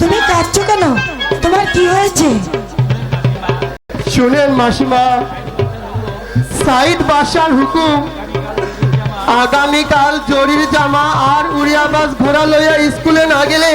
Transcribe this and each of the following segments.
তুমি কাঁদছো কেন? তোমার কি হয়েছে? শুনেন মাসিমা সাইদ বাসার হুকুম আগামীকাল জরির জামা আর উড়িয়াবাস ঘোরা লইয়া স্কুলে না গেলে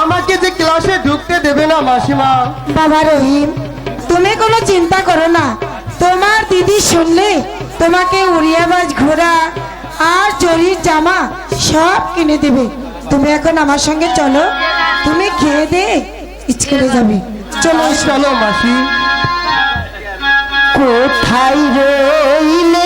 আমাকে যে ক্লাসে ঢুকতে দেবে না মাসিমা। বাবা রহিম তুমি কোনো চিন্তা করো না। তোমার দিদি শুনলে তোমাকে উড়িয়াবাজ ঘোরা আর জরির জামা সব কিনে দেবে। তুমি এখন আমার সঙ্গে চলো। তুমি খেয়ে দে স্কুলে যাবে। চলো। চলো মাসি। কোথায় রইলেন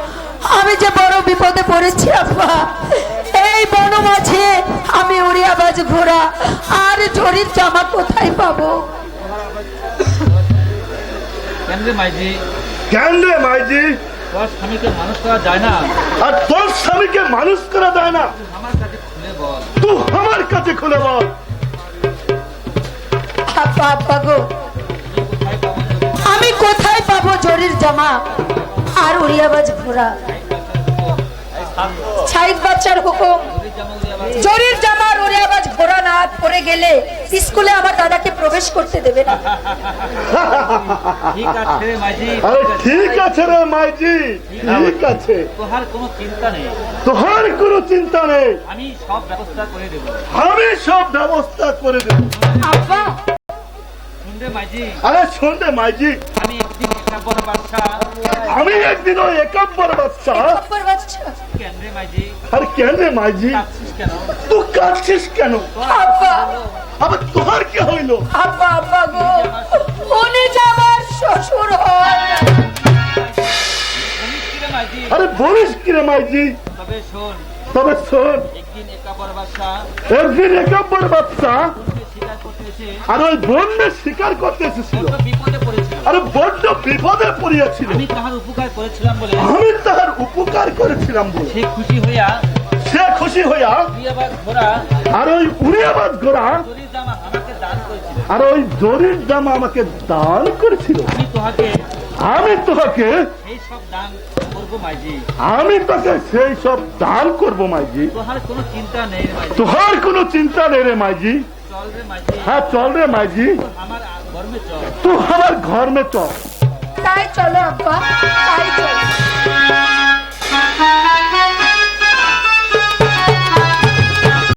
আমি যে বড় বিপদে পড়েছি আব্বা। এই বন মাঝে আমি উড়িয়াবাজ ঘোরা আর জরির জামা কোথায় পাবো? কেন রে মাইজি? কেন রে মাইজি? তোর স্বামীকে মানুষ করা যায় না। আর তোর স্বামীকে মানুষ করা যায় না। আমার কাছে খুলে বল। তুই আমার কাছে খুলে বল। আপা আপা গো। আমি কোথায় পাবো জরির জামা আর উড়িয়াবাজ ঘোড়া? ছাইদ বাচ্চার হুকুম। জরির জামা আর উড়িয়াবাজ ঘোড়া না পরে গেলে স্কুলে আমার দাদাকে প্রবেশ করতে দেবে না। ঠিক আছে রে মাইজি। ঠিক আছে রে মাইজি ঠিক আছে। তোহার কোনো চিন্তা নেই। তোহার কোনো চিন্তা নেই। আমি সব ব্যবস্থা করে দেবো। আমি সব ব্যবস্থা করে দেব। আব্বা। শুন মাইজি? আরে শোন রে মাইজি। আমি একদিন একটা বড় বাচ্চা আমি একদিন ওই একাম্বর বাচ্চা আর কেন রে কেন? তুই কাঁদছিস কেন? আব্বা। আবার তোহার কি হইল? আব্বা আব্বা গো। উনি যে আমার শ্বশুর শুনিস কি রে মাইজি? আরে বলিস কি রে মাইজি? তবে শোন। তবে শোন। একদিন একা বড় বাচ্চা। একদিন বাচ্চা? আর ওই বন্যে শিকার করতে এসেছিল। আরে বড্ড বিপদে পড়িয়াছিল। আমি তাহার উপকার করেছিলাম বলে আমি করেছিলাম সে খুশি হইয়া সে খুশি হইয়া আর ওই ঘোড়া দান করেছিল। আর ওই দড়ির জামা আমাকে দান করেছিল। আমি তোহাকে আমি তোকে সেই সব দান করব মাইজি। আমি তোকে সেই সব দান করব মাইজি। তোহার কোনো চিন্তা নেই রে মাইজি। তোহার কোনো চিন্তা নেই রে মাইজি। চল রে মাইজি। হ্যাঁ চল রে মাইজি। আমার তুই আমার ঘর মে চল। তাই চলো আব্বা তাই চলো।